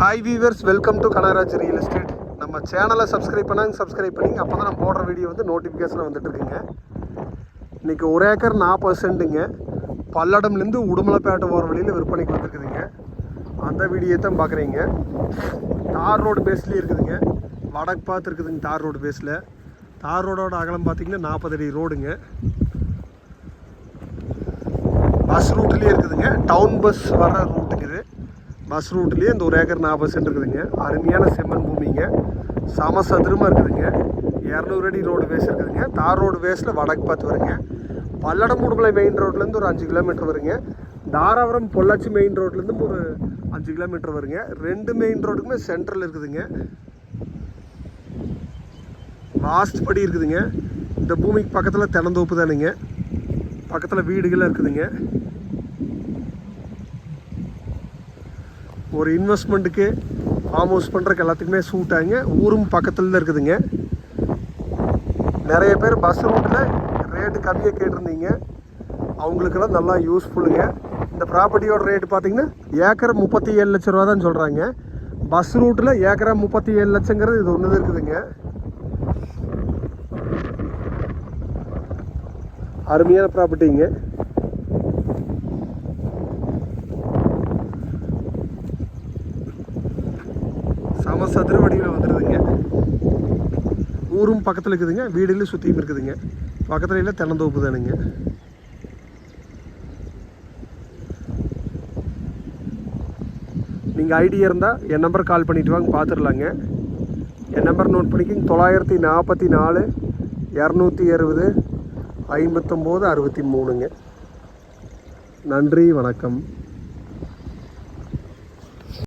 Hi viewers welcome to Kanagaraj real estate நம்ம சேனலை subscribe பண்ணாங்க சப்ஸ்கிரைப் பண்ணிங்க. அப்போ தான் நம்ம போடுற வீடியோ வந்து நோட்டிஃபிகேஷனில் வந்துட்டு இருக்குங்க. இன்றைக்கி ஒரு ஏக்கர் நாற்பது சென்ட்டுங்க. பல்லடம்லேருந்து உடுமலைப்பேட்டை போகிற வழியில் விற்பனைக்கு வந்துருக்குதுங்க. அந்த வீடியோ தான் பார்க்குறீங்க தார் ரோடு பேஸ்லேயே இருக்குதுங்க. வடக்கு பார்த்து இருக்குதுங்க தார் ரோடு பேஸில் தார் ரோடோட அகலம் பார்த்தீங்கன்னா நாற்பது அடி ரோடுங்க. பஸ் ரூட்லேயே இருக்குதுங்க. டவுன் பஸ் வர ரூட்டுக்குது பஸ் ரூட்லேயே இந்த ஒரு ஏக்கர் நாற்பது சென்ட் இருக்குதுங்க. அருமையான செம்மண் பூமிங்க. சமசதுரமாக இருக்குதுங்க. இரநூறு அடி ரோடு வேஸ் இருக்குதுங்க. தார் ரோடு வேஸில் வடக்கு பார்த்து வருங்க. பல்லடம் உடுமலை மெயின் ரோட்லேருந்து ஒரு அஞ்சு கிலோமீட்டர் வருங்க. தாராபுரம் பொள்ளாச்சி மெயின் ரோட்லேருந்து ஒரு அஞ்சு கிலோமீட்டர் வருங்க. ரெண்டு மெயின் ரோடுக்குமே சென்ட்ரல் இருக்குதுங்க. வாஸ்ட் படி இருக்குதுங்க. இந்த பூமிக்கு பக்கத்தில் தினந்தோப்பு தானுங்க. பக்கத்தில் வீடுகள்லாம் இருக்குதுங்க. ஒரு இன்வெஸ்ட்மெண்ட்டுக்கு ஃபார்ம் ஹவுஸ் பண்ணுறக்கு எல்லாத்துக்குமே சூட் ஆகுங்க ஊரும் பக்கத்தில் தான் இருக்குதுங்க. நிறைய பேர் பஸ் ரூட்டில் ரேட்டு கம்மியாக கேட்டிருந்தீங்க. அவங்களுக்கெல்லாம் நல்லா யூஸ்ஃபுல்லுங்க இந்த ப்ராப்பர்ட்டியோட ரேட்டு பார்த்தீங்கன்னா ஏக்கர் முப்பத்தி ஏழு லட்ச ரூபா தான் சொல்கிறாங்க பஸ் ரூட்டில் ஏக்கரை முப்பத்தி ஏழு லட்சங்கிறது இது ஒன்று இருக்குதுங்க. அருமையான ப்ராப்பர்ட்டிங்க சம சதுர வடிவில் வந்துடுதுங்க ஊரும் பக்கத்தில் இருக்குதுங்க வீடுகளும் சுற்றியும் இருக்குதுங்க. பக்கத்தில் எல்லாம் தென்னந்தோப்பு தானுங்க. நீங்கள் ஐடியா இருந்தால் என் நம்பர் கால் பண்ணிட்டு வாங்க பார்த்துடலாங்க என் நம்பர் நோட் பண்ணிக்கிங்க தொள்ளாயிரத்தி நாற்பத்தி நாலு இரநூத்தி அறுபது ஐம்பத்தொம்போது அறுபத்தி மூணுங்க. நன்றி வணக்கம்.